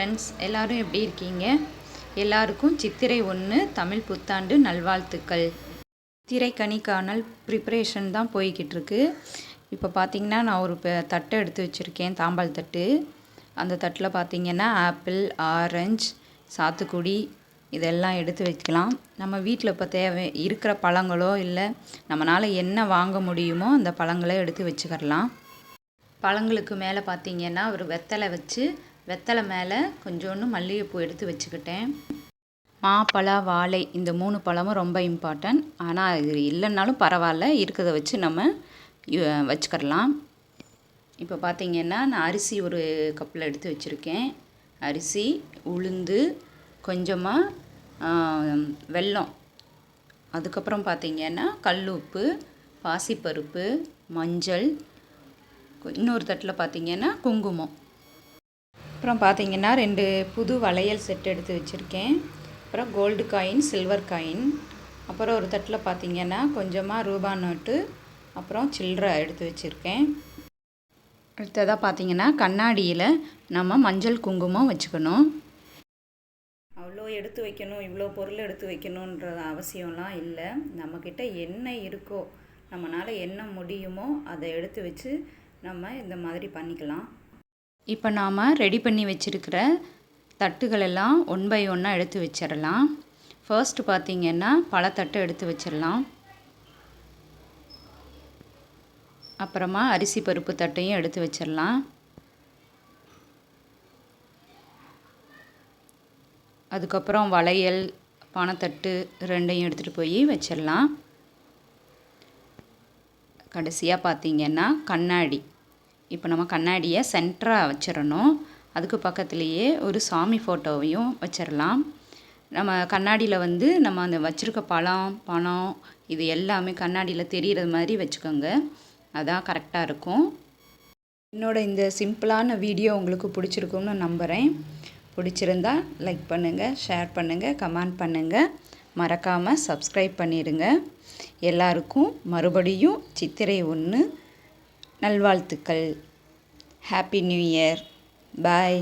Friends எல்லோரும் எப்படி இருக்கீங்க? எல்லாருக்கும் சித்திரை ஒன்று தமிழ் புத்தாண்டு நல்வாழ்த்துக்கள். சித்திரை கனிக்கானல் ப்ரிப்பரேஷன் தான் போய்கிட்டு இருக்கு இப்போ பார்த்தீங்கன்னா நான் ஒரு தட்டை எடுத்து வச்சுருக்கேன் தாம்பால் தட்டு. அந்த தட்டில் பார்த்தீங்கன்னா ஆப்பிள் ஆரஞ்சு சாத்துக்குடி இதெல்லாம் எடுத்து வைக்கலாம். நம்ம வீட்டில் இப்போ தேவை இருக்கிற பழங்களோ இல்லை நம்மளால் என்ன வாங்க முடியுமோ அந்த பழங்களை எடுத்து வச்சுக்கிடலாம் பழங்களுக்கு மேலே பார்த்தீங்கன்னா ஒரு வெத்தலை வச்சு வெத்தலை மேலே கொஞ்சோண்டு மல்லிகைப்பூ எடுத்து வச்சுக்கிட்டேன். மாப்பழா வாழை இந்த மூணு பழமும் ரொம்ப இம்பார்ட்டன்ட் ஆனால் இது இல்லைன்னாலும் பரவாயில்ல. இருக்கிறத வச்சு நம்ம வச்சுக்கிடலாம் இப்போ பார்த்தீங்கன்னா நான் அரிசி ஒரு கப்பில் எடுத்து வச்சுருக்கேன். அரிசி உளுந்து கொஞ்சமாக வெல்லம். அதுக்கப்புறம் பார்த்திங்கன்னா கல் உப்பு பாசிப்பருப்பு மஞ்சள் இன்னொரு தட்டில் பார்த்திங்கன்னா குங்குமம். அப்புறம் பார்த்தீங்கன்னா ரெண்டு புது வளையல் செட் எடுத்து வச்சுருக்கேன். அப்புறம் கோல்டு காயின் சில்வர் காயின் அப்புறம் ஒரு தட்டில் பார்த்தீங்கன்னா கொஞ்சமாக ரூபா நோட்டு. அப்புறம் சில்லறை எடுத்து வச்சுருக்கேன். அடுத்ததாக பார்த்தீங்கன்னா கண்ணாடியில் நம்ம மஞ்சள் குங்குமம் வச்சுக்கணும். அவ்வளோ எடுத்து வைக்கணும் இவ்வளோ பொருள் எடுத்து வைக்கணுன்ற அவசியம்லாம் இல்லை. நம்மக்கிட்ட என்ன இருக்கோ நம்மளால் என்ன முடியுமோ அதை எடுத்து வச்சு நம்ம இந்த மாதிரி பண்ணிக்கலாம். இப்போ நாம் ரெடி பண்ணி வச்சுருக்கிற தட்டுகளெல்லாம் ஒன் பை ஒன்னாக எடுத்து வச்சிடலாம். ஃபர்ஸ்ட்டு பார்த்தீங்கன்னா பழத்தட்டு எடுத்து வச்சிடலாம். அப்புறமா அரிசி பருப்பு தட்டையும் எடுத்து வச்சிடலாம். அதுக்கப்புறம் வளையல் பணத்தட்டு ரெண்டையும் எடுத்துகிட்டு போய் வச்சிடலாம். கடைசியாக பார்த்திங்கன்னா கண்ணாடி. இப்போ நம்ம கண்ணாடியை சென்டராக வச்சிடணும். அதுக்கு பக்கத்துலேயே ஒரு சாமி ஃபோட்டோவையும் வச்சிடலாம். நம்ம கண்ணாடியில் வந்து நம்ம அந்த வச்சுருக்க பழம் பணம் இது எல்லாமே கண்ணாடியில் தெரிகிற மாதிரி வச்சுக்கோங்க. அதான் கரெக்டாக இருக்கும். என்னோட இந்த சிம்பிளான வீடியோ உங்களுக்கு பிடிச்சிருக்கும்னு நம்புகிறேன் பிடிச்சிருந்தா லைக் பண்ணுங்கள் ஷேர் பண்ணுங்கள் கமெண்ட் பண்ணுங்கள் மறக்காமல் சப்ஸ்கிரைப் பண்ணிடுங்க எல்லாருக்கும் மறுபடியும் சித்திரை ஒன்று நல்வாழ்த்துக்கள். ஹாப்பி நியூ இயர் பாய்